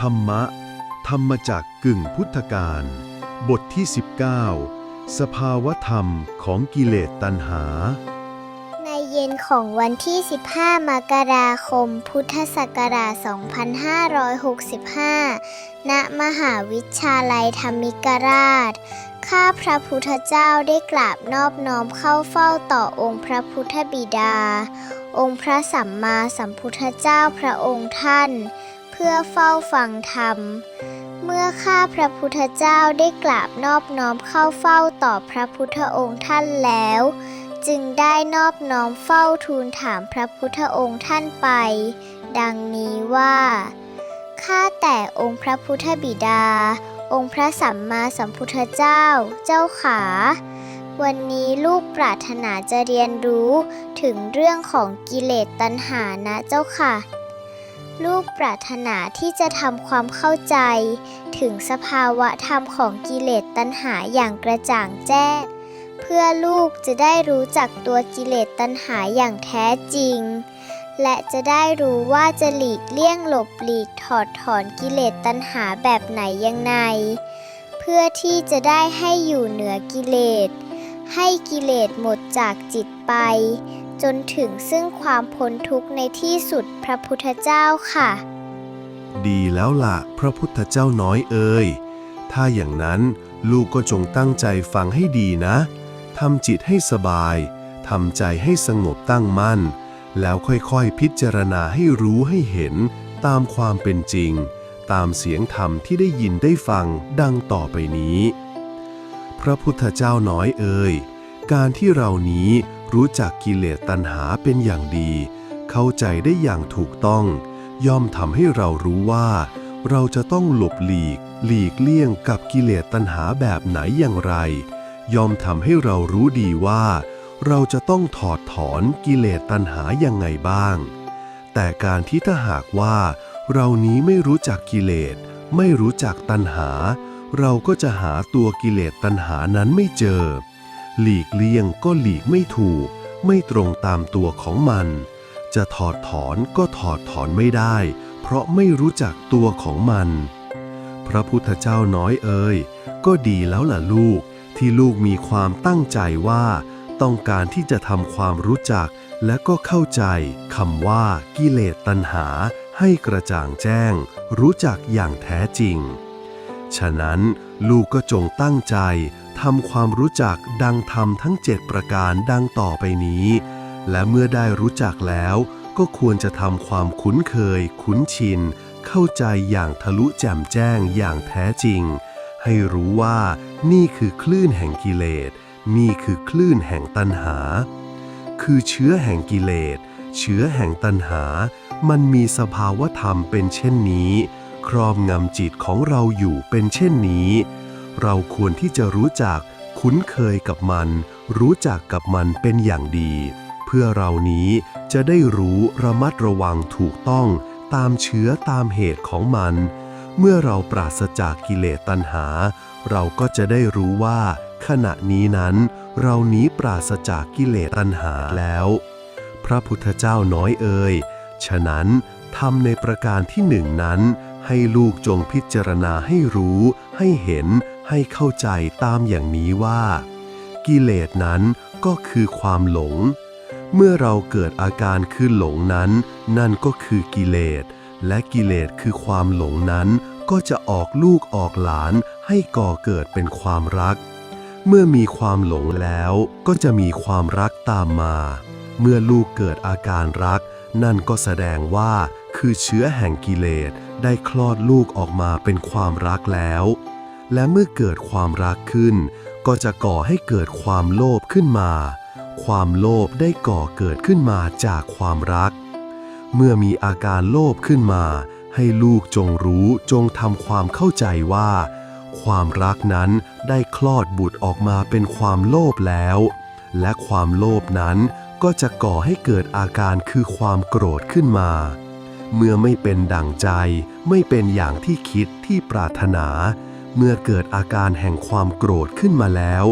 ธรรมะ ธรรมจากกึ่งพุทธการ บทที่ 19 สภาวธรรมของกิเลสตัณหา ในเย็นของวันที่ 15 มกราคม พุทธศักราช 2565 ณ มหาวิทยาลัยธรรมิกราช ข้าพระพุทธเจ้าได้กราบนอบน้อมเข้าเฝ้าต่อองค์พระพุทธบิดา องค์พระสัมมาสัมพุทธเจ้าพระองค์ท่าน พื่อเฝ้าฟังธรรม เมื่อข้าพระพุทธเจ้าได้กราบนอบน้อมเข้าเฝ้าต่อพระพุทธองค์ท่านแล้ว จึงได้นอบน้อมเฝ้าทูลถามพระพุทธองค์ท่านไป ดังนี้ว่า ข้าแต่องค์พระพุทธบิดา องค์พระสัมมาสัมพุทธเจ้า เจ้าขา วันนี้ลูกปรารถนาจะเรียนรู้ถึงเรื่องของกิเลสตัณหานะเจ้าค่ะ ลูกปรารถนาที่จะทำความเข้าใจ ถึงสภาวะธรรมของกิเลสตัณหาอย่างกระจ่างแจ้ง เพื่อลูกจะได้รู้จักตัวกิเลสตัณหาอย่างแท้จริง และจะได้รู้ว่าจะหลีกเลี่ยงหลบหลีกถอดถอนกิเลสตัณหาแบบไหนยังไง เพื่อที่จะได้ให้อยู่เหนือกิเลส ให้กิเลสหมดจากจิตไป จนถึงซึ่งความพ้นทุกข์ในที่สุดพระพุทธเจ้าค่ะ ดีแล้วล่ะ พระพุทธเจ้าน้อยเอ่ยถ้าอย่างนั้นลูกก็จงตั้งใจฟังให้ดีนะทำจิตให้สบายทำใจให้สงบตั้งมั่น แล้วค่อยๆ พิจารณาให้รู้ให้เห็น ตามความเป็นจริง ตามเสียงธรรมที่ได้ยินได้ฟังดังต่อไปนี้ พระพุทธเจ้าน้อยเอ่ยการที่เรานี้ รู้จักกิเลสตัณหาเป็นอย่างดี เข้าใจได้อย่างถูกต้อง ย่อมทำให้เรารู้ว่า เราจะต้องหลบหลีก หลีกเลี่ยงกับกิเลสตัณหาแบบไหนอย่างไร ย่อมทำให้เรารู้ดีว่า เราจะต้องถอดถอนกิเลสตัณหายังไงบ้าง แต่การที่ถ้าหากว่า เรานี้ไม่รู้จักกิเลสไม่รู้จักตัณหา เราก็จะหาตัวกิเลสตัณหานั้นไม่เจอ หลีกเลี่ยงก็หลีกไม่ถูก ไม่ตรงตามตัวของมัน จะถอดถอนก็ถอดถอนไม่ได้ เพราะไม่รู้จักตัวของมัน พระพุทธเจ้าน้อยเอ่ยก็ดีแล้วล่ะลูก ที่ลูกมีความตั้งใจว่า ต้องการที่จะทำความรู้จักและก็เข้าใจคำว่ากิเลสตัณหาให้กระจ่างแจ้ง รู้จักอย่างแท้จริง ฉะนั้นลูกก็จงตั้งใจ ทำความรู้จักดังธรรมทั้งเจ็ดประการดังต่อไปนี้ และเมื่อได้รู้จักแล้วก็ควรจะทำความคุ้นเคย คุ้นชิน เข้าใจอย่างทะลุแจ่มแจ้งอย่างแท้จริง ให้รู้ว่านี่คือคลื่นแห่งกิเลส นี่คือคลื่นแห่งตัณหา คือเชื้อแห่งกิเลส เชื้อแห่งตัณหา มันมีสภาวะธรรมเป็นเช่นนี้ ครอบงำจิตของเราอยู่เป็นเช่นนี้ เราควรที่จะรู้จักคุ้นเคยกับมัน รู้จักกับมันเป็นอย่างดี เพื่อเรานี้จะได้รู้ระมัดระวังถูกต้องตามเชื้อตามเหตุของมัน เมื่อเราปราศจากกิเลสตัณหา เราก็จะได้รู้ว่า ขณะนี้นั้น เรานี้ปราศจากกิเลสตัณหาแล้ว พระพุทธเจ้าน้อยเอ่ยฉะนั้นทำในประการที่หนึ่งนั้น ให้ลูกจงพิจารณาให้รู้ ให้เห็น ให้เข้าใจตามอย่างนี้ว่า กิเลสนั้นก็คือความหลง เมื่อเราเกิดอาการคือหลงนั้น นั่นก็คือกิเลส และกิเลสคือความหลงนั้นก็จะออกลูกออกหลานให้ก่อเกิดเป็นความรัก เมื่อมีความหลงแล้วก็จะมีความรักตามมา เมื่อลูกเกิดอาการรัก นั่นก็แสดงว่าคือเชื้อแห่งกิเลสได้คลอดลูกออกมาเป็นความรักแล้ว และเมื่อเกิดความรักขึ้น ก็จะก่อให้เกิดความโลภขึ้นมา ความโลภได้ก่อเกิดขึ้นมาจากความรัก เมื่อมีอาการโลภขึ้นมา ให้ลูกจงรู้จงทำความเข้าใจว่า ความรักนั้นได้คลอดบุตรออกมาเป็นความโลภแล้ว และความโลภนั้นก็จะก่อให้เกิดอาการคือความโกรธขึ้นมา เมื่อไม่เป็นดั่งใจ ไม่เป็นอย่างที่คิดที่ปรารถนา เมื่อเกิดอาการแห่งความโกรธขึ้นมาแล้ว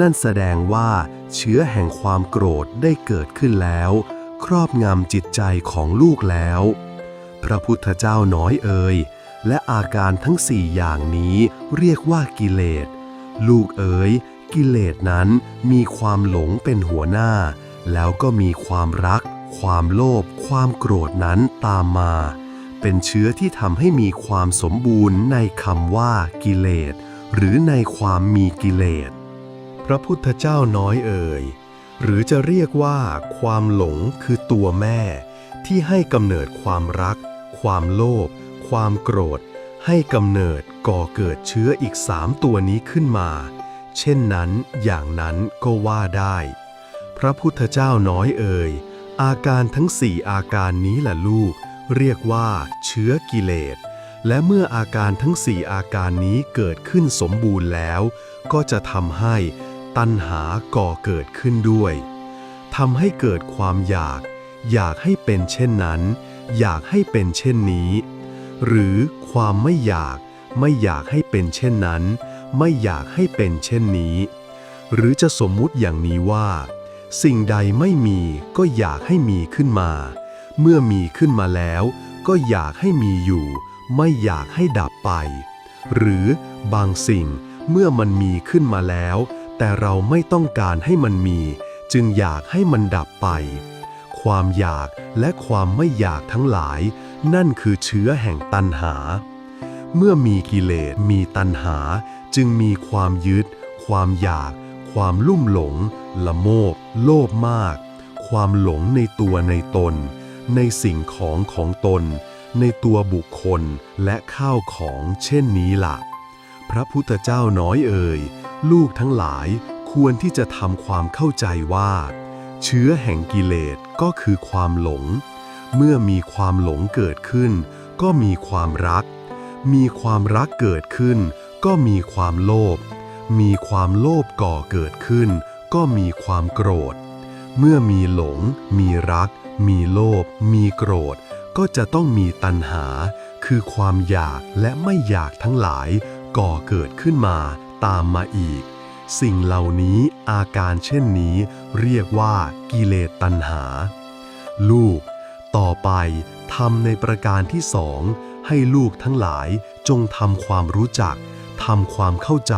นั่นแสดงว่าเชื้อแห่งความโกรธได้เกิดขึ้นแล้ว ครอบงำจิตใจของลูกแล้ว พระพุทธเจ้าน้อยเอ่ยและอาการทั้งสี่อย่างนี้เรียกว่ากิเลส ลูกเอ๋ยกิเลสนั้นมีความหลงเป็นหัวหน้า แล้วก็มีความรัก ความโลภความโกรธนั้นตามมา เป็นเชื้อที่ทำให้มีความสมบูรณ์ในคำว่ากิเลส หรือในความมีกิเลส พระพุทธเจ้าน้อยเอ่ย หรือจะเรียกว่าความหลงคือตัวแม่ ที่ให้กำเนิดความรัก ความโลภความโกรธ ให้กำเนิดก่อเกิดเชื้ออีกสามตัวนี้ขึ้นมา เช่นนั้นอย่างนั้นก็ว่าได้ พระพุทธเจ้าน้อยเอ่ยอาการทั้งสี่อาการนี้แหละลูก เรียกว่าเชื้อกิเลส และเมื่ออาการทั้งสี่อาการนี้เกิดขึ้นสมบูรณ์แล้ว ก็จะทำให้ตัณหาก่อเกิดขึ้นด้วยทำให้เกิดความอยาก อยากให้เป็นเช่นนั้น อยากให้เป็นเช่นนี้ หรือความไม่อยาก ไม่อยากให้เป็นเช่นนั้น ไม่อยากให้เป็นเช่นนี้ หรือจะสมมุติอย่างนี้ว่า สิ่งใดไม่มีก็อยากให้มีขึ้นมา เมื่อมีขึ้นมาแล้ว ก็อยากให้มีอยู่ ไม่อยากให้ดับไป หรือบางสิ่งเมื่อมันมีขึ้นมาแล้ว แต่เราไม่ต้องการให้มันมี จึงอยากให้มันดับไป ความอยากและความไม่อยากทั้งหลาย นั่นคือเชื้อแห่งตัณหา เมื่อมีกิเลสมีตัณหา จึงมีความยึด ความอยาก ความลุ่มหลง ละโมบ โลภมาก ความหลงในตัวในตน ในสิ่งของของตน ในตัวบุคคลและข้าวของเช่นนี้ล่ะ พระพุทธเจ้าน้อยเอ่ย ลูกทั้งหลายควรที่จะทำความเข้าใจว่า เชื้อแห่งกิเลสก็คือความหลง เมื่อมีความหลงเกิดขึ้น ก็มีความรัก มีความรักเกิดขึ้น ก็มีความโลภมีความโลภก่อเกิดขึ้น ก็มีความโกรธ เมื่อมีหลง มีรัก มีโลภมีโกรธ ก็จะต้องมีตัณหา คือความอยากและไม่อยากทั้งหลาย ก่อเกิดขึ้นมาตามมาอีก สิ่งเหล่านี้อาการเช่นนี้ เรียกว่ากิเลสตัณหา ลูก ต่อไปทำในประการที่สองให้ลูกทั้งหลายจงทำความรู้จักทำความเข้าใจ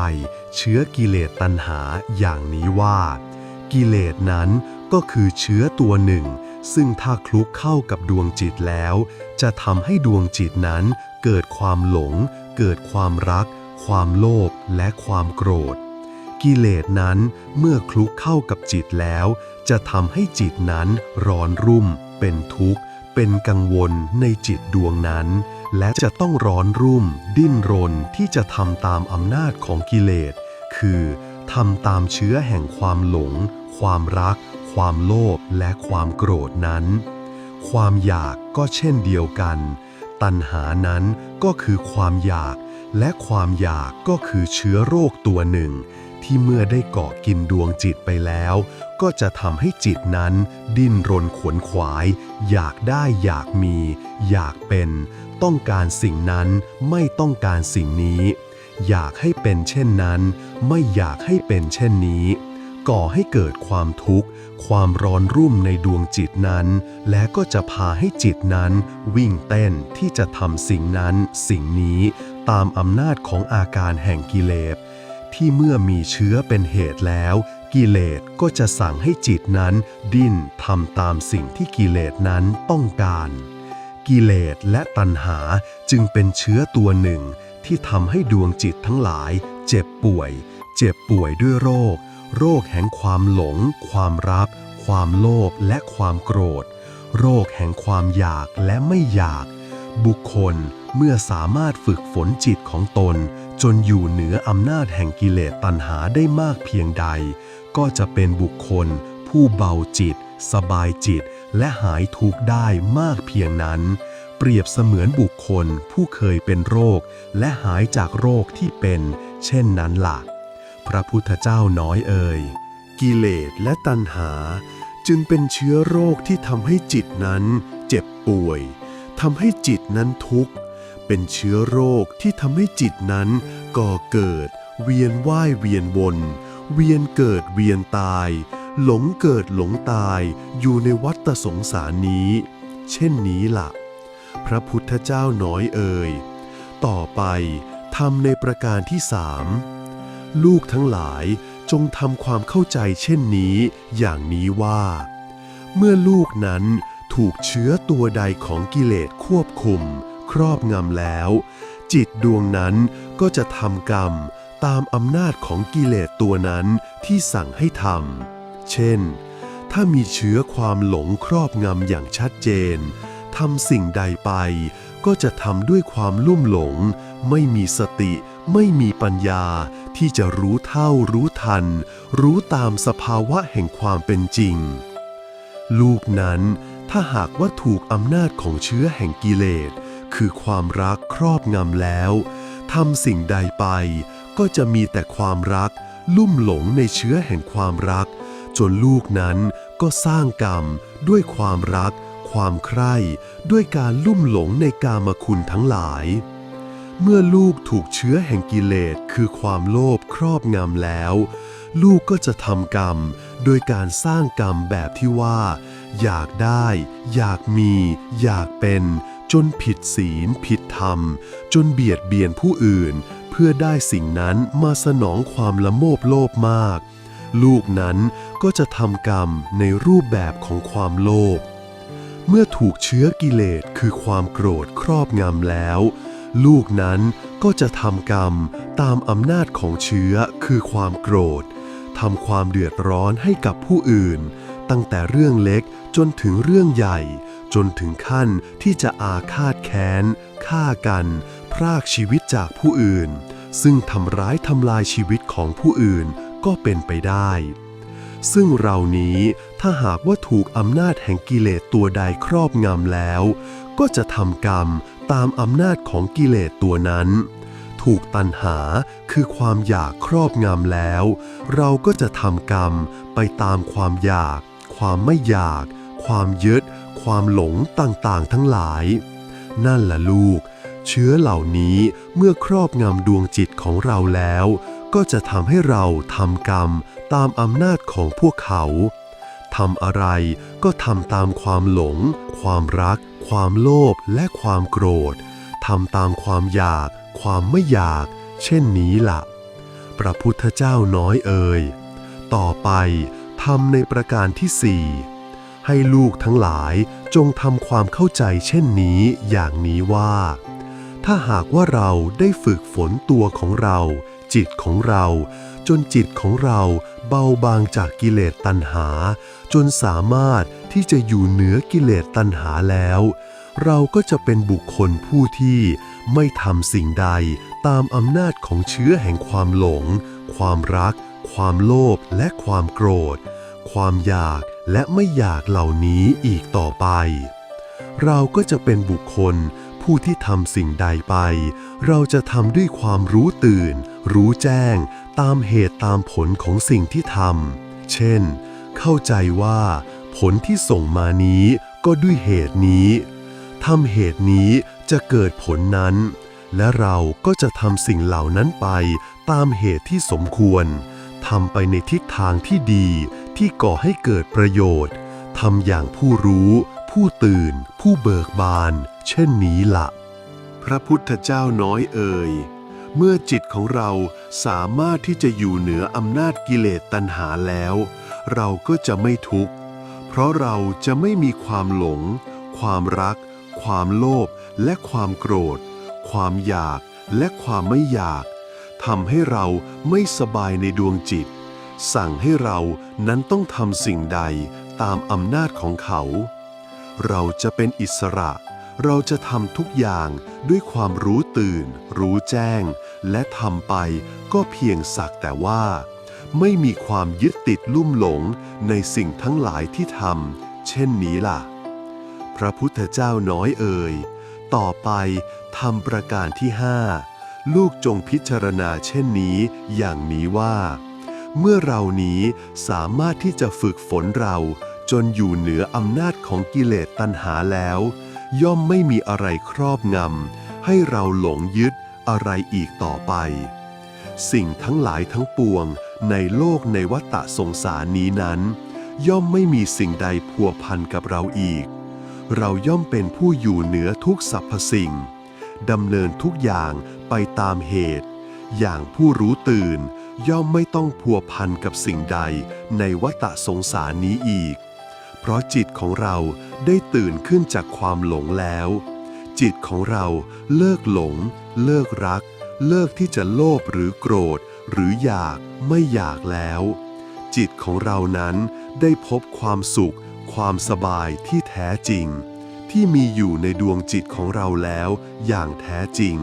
เชื้อกิเลสตัณหาอย่างนี้ว่า กิเลสนั้นก็คือเชื้อตัวหนึ่ง ซึ่งถ้าคลุกเข้ากับดวงจิตแล้ว จะทำให้ดวงจิตนั้น เกิดความหลง เกิดความรัก ความโลภและความโกรธ กิเลสนั้นเมื่อคลุกเข้ากับจิตแล้ว จะทำให้จิตนั้นร้อนรุ่ม เป็นทุกข์ เป็นกังวลในจิตดวงนั้น และจะต้องร้อนรุ่ม ดิ้นรนที่จะทำตามอำนาจของกิเลส คือทำตามเชื้อแห่งความหลง ความรัก ความโลภและความโกรธนั้น ความอยากก็เช่นเดียวกัน ตัณหานั้นก็คือความอยาก และความอยากก็คือเชื้อโรคตัวหนึ่ง ที่เมื่อได้เกาะกินดวงจิตไปแล้ว ก็จะทำให้จิตนั้น ดิ้นรนขวนขวาย อยากได้อยากมี อยากเป็น ต้องการสิ่งนั้นไม่ต้องการสิ่งนี้ อยากให้เป็นเช่นนั้น ไม่อยากให้เป็นเช่นนี้ ก่อให้เกิดความทุกข์ ความร้อนรุ่มในดวงจิตนั้น และก็จะพาให้จิตนั้นวิ่งเต้นที่จะทำสิ่งนั้นสิ่งนี้ตามอำนาจของอาการแห่งกิเลสที่เมื่อมีเชื้อเป็นเหตุแล้ว กิเลสก็จะสั่งให้จิตนั้น ดิ้นทำตามสิ่งที่กิเลสนั้นต้องการ กิเลสและตัณหาจึงเป็นเชื้อตัวหนึ่ง ที่ทำให้ดวงจิตทั้งหลาย เจ็บป่วย เจ็บป่วยด้วยโรค โรคแห่งความหลง ความรัก ความโลภและความโกรธ โรคแห่งความอยากและไม่อยาก บุคคลเมื่อสามารถฝึกฝนจิตของตน จนอยู่เหนืออำนาจแห่งกิเลสตัณหาได้มากเพียงใด ก็จะเป็นบุคคล ผู้เบาจิต สบายจิต และหายทุกข์ได้มากเพียงนั้น เปรียบเสมือนบุคคลผู้เคยเป็นโรค และหายจากโรคที่เป็น เช่นนั้นล่ะ ระพุทธเจ้าน้อยเอ่ย กิเลสและตัณหา จึงเป็นเชื้อโรคที่ทำให้จิตนั้นเจ็บป่วยทำให้จิตนั้นทุกข์ เป็นเชื้อโรคที่ทำให้จิตนั้นก่อเกิด เวียนว่ายเวียนวน เวียนเกิดเวียนตาย หลงเกิดหลงตายอยู่ในวัฏสงสารนี้ เช่นนี้ล่ะ พระพุทธเจ้าน้อยเอ่ยต่อไปทำในประการที่สาม ลูกทั้งหลายจงทำความเข้าใจเช่นนี้อย่างนี้ว่า เมื่อลูกนั้นถูกเชื้อตัวใดของกิเลสควบคุม ครอบงำแล้ว จิตดวงนั้นก็จะทำกรรมตามอำนาจของกิเลสตัวนั้นที่สั่งให้ทำเช่น ถ้ามีเชื้อความหลงครอบงำอย่างชัดเจนทำสิ่งใดไป ก็จะทำด้วยความลุ่มหลง ไม่มีสติ ไม่มีปัญญา ที่จะรู้เท่ารู้ทัน รู้ตามสภาวะแห่งความเป็นจริง ลูกนั้นถ้าหากว่าถูกอำนาจของเชื้อแห่งกิเลส คือความรักครอบงำแล้วทำสิ่งใดไป ก็จะมีแต่ความรัก ลุ่มหลงในเชื้อแห่งความรัก จนลูกนั้นก็สร้างกรรมด้วยความรัก ความใคร่ ด้วยการลุ่มหลงในกามคุณทั้งหลาย เมื่อลูกถูกเชื้อแห่งกิเลสคือความโลภครอบงำแล้ว ลูกก็จะทำกรรม โดยการสร้างกรรมแบบที่ว่า อยากได้ อยากมี อยากเป็น จนผิดศีล ผิดธรรม จนเบียดเบียนผู้อื่น เพื่อได้สิ่งนั้นมาสนองความละโมบโลภมาก ลูกนั้นก็จะทำกรรมในรูปแบบของความโลภเมื่อถูกเชื้อกิเลสคือความโกรธครอบงำแล้ว ลูกนั้นก็จะทำกรรมตามอำนาจของเชื้อคือความโกรธทำความเดือดร้อนให้กับผู้อื่น ตั้งแต่เรื่องเล็กจนถึงเรื่องใหญ่ จนถึงขั้นที่จะอาฆาตแค้นฆ่ากัน พรากชีวิตจากผู้อื่น ซึ่งทำร้ายทำลายชีวิตของผู้อื่นก็เป็นไปได้ ซึ่งเรานี้ถ้าหากว่าถูกอำนาจแห่งกิเลสตัวใดครอบงำแล้ว ก็จะทำกรรม ตามอำนาจของกิเลสตัวนั้น ถูกตัณหาคือความอยากครอบงำแล้ว เราก็จะทำกรรมไปตามความอยาก ความไม่อยาก ความยึด ความหลงต่างๆ ทั้งหลาย นั่นแหละลูก เชื้อเหล่านี้เมื่อครอบงำดวงจิตของเราแล้ว ก็จะทำให้เราทำกรรมตามอำนาจของพวกเขาทำอะไรก็ทำตามความหลง ความรัก ความโลภและความโกรธทำตามความอยาก ความไม่อยาก เช่นนี้ละ่ะ พระพุทธเจ้าน้อยเอ่ย ต่อไปทำในประการที่สี่ให้ลูกทั้งหลายจงทำความเข้าใจเช่นนี้อย่างนี้ว่า ถ้าหากว่าเราได้ฝึกฝนตัวของเรา จิตของเรา จนจิตของเราเบาบางจากกิเลสตัณหา จนสามารถที่จะอยู่เหนือกิเลสตัณหาแล้ว เราก็จะเป็นบุคคลผู้ที่ไม่ทำสิ่งใดตามอำนาจของเชื้อแห่งความหลง ความรัก ความโลภและความโกรธ ความอยากและไม่อยากเหล่านี้อีกต่อไป เราก็จะเป็นบุคคลผู้ที่ทำสิ่งใดไป เราจะทำด้วยความรู้ตื่น รู้แจ้ง ตามเหตุตามผลของสิ่งที่ทำ เช่น เข้าใจว่า ผลที่ส่งมานี้ก็ด้วยเหตุนี้ ทำเหตุนี้จะเกิดผลนั้น และเราก็จะทำสิ่งเหล่านั้นไปตามเหตุที่สมควร ทำไปในทิศทางที่ดีที่ก่อให้เกิดประโยชน์ ทำอย่างผู้รู้ ผู้ตื่น ผู้เบิกบาน เช่นนี้ละ พระพุทธเจ้าน้อยเอ่ย เมื่อจิตของเราสามารถที่จะอยู่เหนืออำนาจกิเลสตัณหาแล้ว เราก็จะไม่ทุกข์ เพราะเราจะไม่มีความหลง ความรัก ความโลภและความโกรธ ความอยากและความไม่อยากทำให้เราไม่สบายในดวงจิต สั่งให้เรานั้นต้องทำสิ่งใดตามอำนาจของเขา เราจะเป็นอิสระ เราจะทำทุกอย่าง ด้วยความรู้ตื่น รู้แจ้ง และทำไปก็เพียงสักแต่ว่า ไม่มีความยึดติดลุ่มหลงในสิ่งทั้งหลายที่ทำเช่นนี้ล่ะ พระพุทธเจ้าน้อยเอ่ยต่อไปทำประการที่ห้าลูกจงพิจารณาเช่นนี้อย่างนี้ว่า เมื่อเรานี้สามารถที่จะฝึกฝนเราจนอยู่เหนืออำนาจของกิเลสตัณหาแล้ว ย่อมไม่มีอะไรครอบงำให้เราหลงยึดอะไรอีกต่อไป สิ่งทั้งหลายทั้งปวงในโลกในวัฏฏะสงสารนี้นั้น ย่อมไม่มีสิ่งใดพัวพันกับเราอีก เราย่อมเป็นผู้อยู่เหนือทุกสรรพสิ่งดำเนินทุกอย่างไปตามเหตุ อย่างผู้รู้ตื่นย่อมไม่ต้องพัวพันกับสิ่งใดในวัฏสงสารนี้อีก เพราะจิตของเราได้ตื่นขึ้นจากความหลงแล้ว จิตของเราเลิกหลง เลิกรัก เลิกที่จะโลภหรือโกรธ หรืออยากไม่อยากแล้ว จิตของเรานั้นได้พบความสุข ความสบายที่แท้จริง ที่มีอยู่ในดวงจิตของเราแล้วอย่างแท้จริง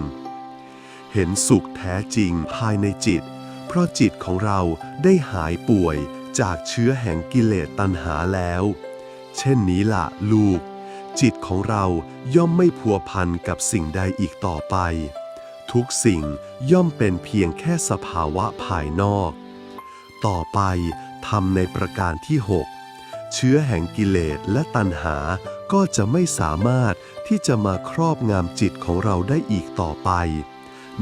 เห็นสุขแท้จริงภายในจิต เพราะจิตของเราได้หายป่วยจากเชื้อแห่งกิเลสตัณหาแล้ว เช่นนี้ละลูก จิตของเราย่อมไม่พัวพันกับสิ่งใดอีกต่อไป ทุกสิ่งย่อมเป็นเพียงแค่สภาวะภายนอก ต่อไปทำในประการที่ 6 เชื้อแห่งกิเลสและตัณหาก็จะไม่สามารถที่จะมาครอบงำจิตของเราได้อีกต่อไป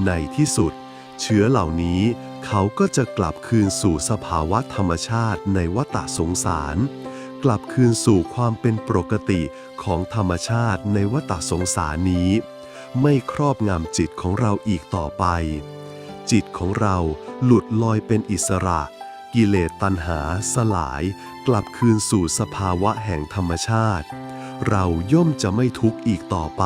ในที่สุด เชื้อเหล่านี้เขาก็จะกลับคืนสู่สภาวะธรรมชาติในวัฏสงสาร กลับคืนสู่ความเป็นปกติของธรรมชาติในวัฏสงสารนี้ ไม่ครอบงำจิตของเราอีกต่อไป จิตของเราหลุดลอยเป็นอิสระ กิเลสตัณหาสลาย กลับคืนสู่สภาวะแห่งธรรมชาติ เราย่อมจะไม่ทุกข์อีกต่อไป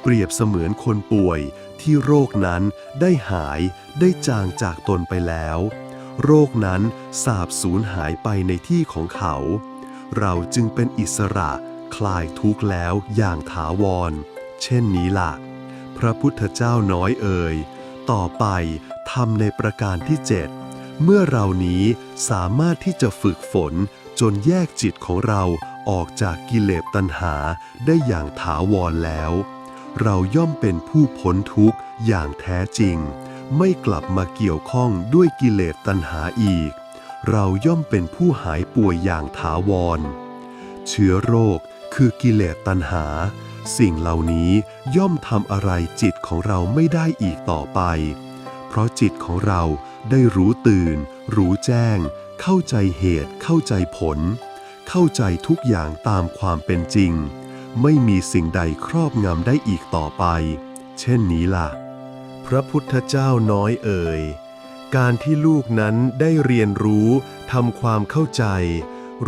เปรียบเสมือนคนป่วยที่โรคนั้นได้หายได้จางจากตนไปแล้ว โรคนั้นสาบสูญหายไปในที่ของเขา เราจึงเป็นอิสระคลายทุกข์แล้วอย่างถาวร เช่นนี้ล่ะ พระพุทธเจ้าน้อยเอ่ย ต่อไปทำในประการที่เจ็ดเมื่อเรานี้สามารถที่จะฝึกฝนจนแยกจิตของเราออกจากกิเลสตัณหาได้อย่างถาวรแล้ว เราย่อมเป็นผู้พ้นทุกข์อย่างแท้จริง ไม่กลับมาเกี่ยวข้องด้วยกิเลสตัณหาอีก เราย่อมเป็นผู้หายป่วยอย่างถาวร เชื้อโรคคือกิเลสตัณหา สิ่งเหล่านี้ย่อมทำอะไรจิตของเราไม่ได้อีกต่อไป เพราะจิตของเราได้รู้ตื่น รู้แจ้ง เข้าใจเหตุ เข้าใจผล เข้าใจทุกอย่างตามความเป็นจริง ไม่มีสิ่งใดครอบงำได้อีกต่อไป เช่นนี้ล่ะ พระพุทธเจ้าน้อยเอ่ย การที่ลูกนั้นได้เรียนรู้ทำความเข้าใจ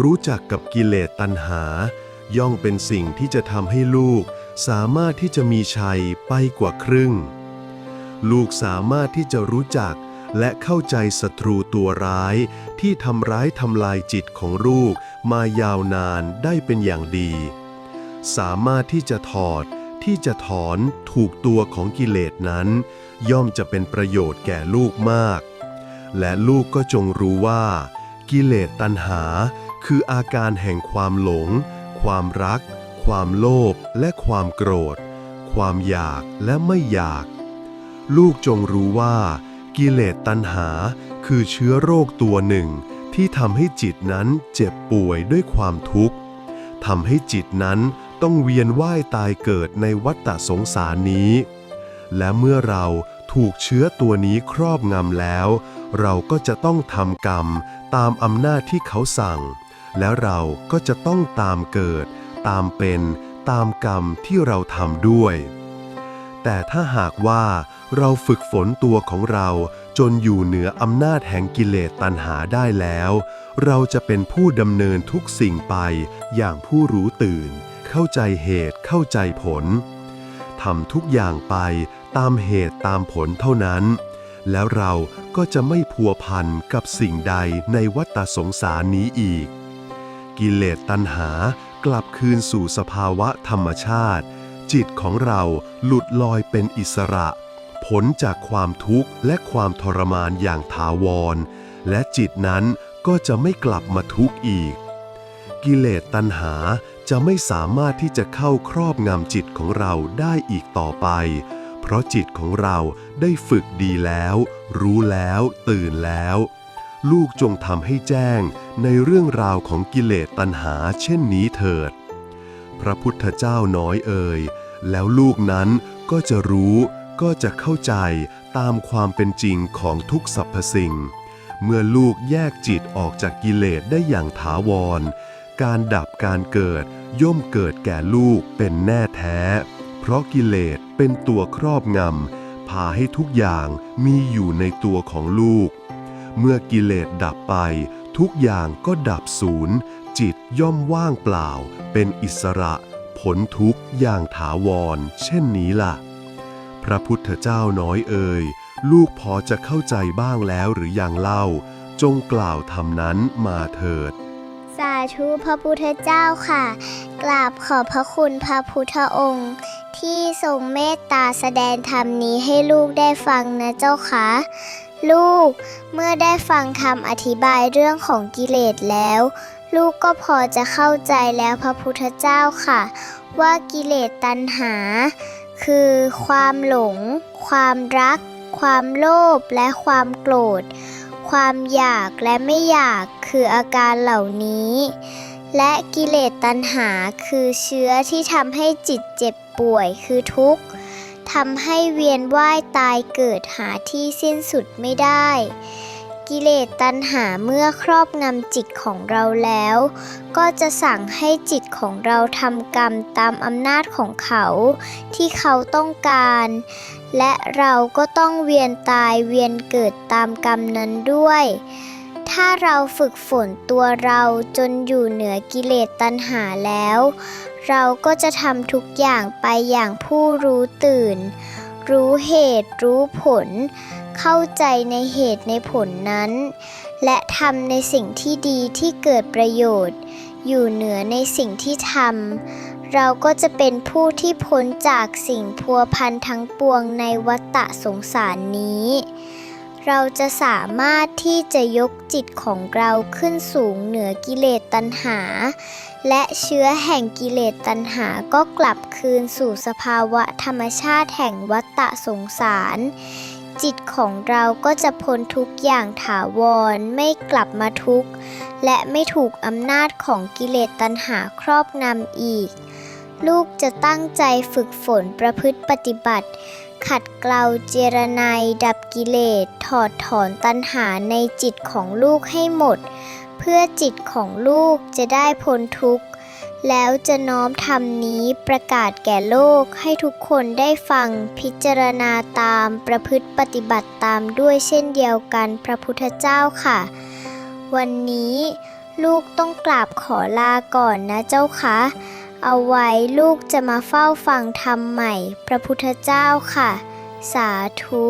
รู้จักกับกิเลสตัณหา ย่อมเป็นสิ่งที่จะทำให้ลูก สามารถที่จะมีชัยไปกว่าครึ่ง ลูกสามารถที่จะรู้จักและเข้าใจศัตรูตัวร้าย ที่ทำร้ายทำลายจิตของลูกมายาวนานได้เป็นอย่างดี สามารถที่จะถอดที่จะถอนถูกตัวของกิเลสนั้น ย่อมจะเป็นประโยชน์แก่ลูกมาก และลูกก็จงรู้ว่า กิเลสตัณหา คืออาการแห่งความหลง ความรัก ความโลภและความโกรธ ความอยากและไม่อยาก ลูกจงรู้ว่า กิเลสตัณหา คือเชื้อโรคตัวหนึ่ง ที่ทำให้จิตนั้นเจ็บป่วยด้วยความทุกข์ทำให้จิตนั้นต้องเวียนว่ายตายเกิดในวัฏฏสงสารนี้ และเมื่อเรา ถูกเชื้อตัวนี้ครอบงำแล้ว เราก็จะต้องทำกรรมตามอำนาจที่เขาสั่ง แล้วเราก็จะต้องตามเกิด ตามเป็นตามกรรมที่เราทำด้วย แต่ถ้าหากว่าเราฝึกฝนตัวของเราจนอยู่เหนืออำนาจแห่งกิเลสตัณหาได้แล้ว เราจะเป็นผู้ดำเนินทุกสิ่งไปอย่างผู้รู้ตื่น เข้าใจเหตุเข้าใจผลทำทุกอย่างไป ตามเหตุตามผลเท่านั้น แล้วเราก็จะไม่พัวพันกับสิ่งใดในวัฏสงสารนี้อีก กิเลสตัณหากลับคืนสู่สภาวะธรรมชาติ จิตของเราหลุดลอยเป็นอิสระ ผลจากความทุกข์และความทรมานอย่างถาวร และจิตนั้นก็จะไม่กลับมาทุกข์อีก กิเลสตัณหาจะไม่สามารถที่จะเข้าครอบงำจิตของเราได้อีกต่อไป เพราะจิตของเราได้ฝึกดีแล้ว รู้แล้ว ตื่นแล้ว ลูกจงทำให้แจ้งในเรื่องราวของกิเลสตัณหาเช่นนี้เถิด พระพุทธเจ้าน้อยเอ่ย แล้วลูกนั้นก็จะรู้ก็จะเข้าใจตามความเป็นจริงของทุกสรรพสิ่ง เมื่อลูกแยกจิตออกจากกิเลสได้อย่างถาวร การดับการเกิดย่อมเกิดแก่ลูกเป็นแน่แท้ เพราะกิเลส เป็นตัวครอบงำพาให้ทุกอย่างมีอยู่ในตัวของลูก เมื่อกิเลสดับไป ทุกอย่างก็ดับศูนย์ จิตย่อมว่างเปล่า เป็นอิสระ ผลทุกอย่างถาวร เช่นนี้ล่ะ พระพุทธเจ้าน้อยเอ่ยลูกพอจะเข้าใจบ้างแล้วหรือยังเล่า จงกล่าวทำนั้นมาเถิด สาธุพระพุทธเจ้าค่ะ กราบขอบพระคุณพระพุทธองค์ ที่ทรงเมตตาแสดงธรรมนี้ให้ลูกได้ฟังนะเจ้าค่ะ ลูกเมื่อได้ฟังคำอธิบายเรื่องของกิเลสแล้ว ลูกก็พอจะเข้าใจแล้วพระพุทธเจ้าค่ะ ว่ากิเลสตัณหา คือความหลง ความรัก ความโลภและความโกรธ ความอยากและไม่อยาก คืออาการเหล่านี้ และกิเลสตัณหาคือเชื้อที่ทำให้จิตเจ็บป่วยคือทุกข์ทำให้เวียนว่ายตายเกิดหาที่สิ้นสุดไม่ได้ กิเลสตัณหาเมื่อครอบงำจิตของเราแล้ว ก็จะสั่งให้จิตของเราทำกรรมตามอำนาจของเขา ที่เขาต้องการ และเราก็ต้องเวียนตายเวียนเกิดตามกรรมนั้นด้วย ถ้าเราฝึกฝนตัวเราจนอยู่เหนือกิเลสตัณหาแล้ว เราก็จะทำทุกอย่างไปอย่างผู้รู้ตื่น รู้เหตุรู้ผล เข้าใจในเหตุในผลนั้น และทำในสิ่งที่ดีที่เกิดประโยชน์ อยู่เหนือในสิ่งที่ทำเราก็จะเป็นผู้ที่พ้นจากสิ่งพัวพันทั้งปวงในวัฏฏะสงสารนี้ เราจะสามารถที่จะยกจิตของเราขึ้นสูงเหนือกิเลสตัณหา และเชื้อแห่งกิเลสตัณหาก็กลับคืนสู่สภาวะธรรมชาติแห่งวัฏฏะสงสาร จิตของเราก็จะพ้นทุกอย่างถาวรไม่กลับมาทุกข์ และไม่ถูกอำนาจของกิเลสตัณหาครอบงำอีก ลูกจะตั้งใจฝึกฝนประพฤติปฏิบัติ ขัดเกลาเจรนายดับกิเลสถอดถอนตัณหาในจิตของลูกให้หมด เพื่อจิตของลูกจะได้พ้นทุกข์ แล้วจะน้อมธรรมนี้ประกาศแก่โลกให้ทุกคนได้ฟังพิจารณาตามประพฤติปฏิบัติตามด้วยเช่นเดียวกันพระพุทธเจ้าค่ะ วันนี้ลูกต้องกราบขอลาก่อนนะเจ้าคะ เอาไว้ลูกจะมาเฝ้าฟังธรรมใหม่ พระพุทธเจ้าค่ะ สาธุ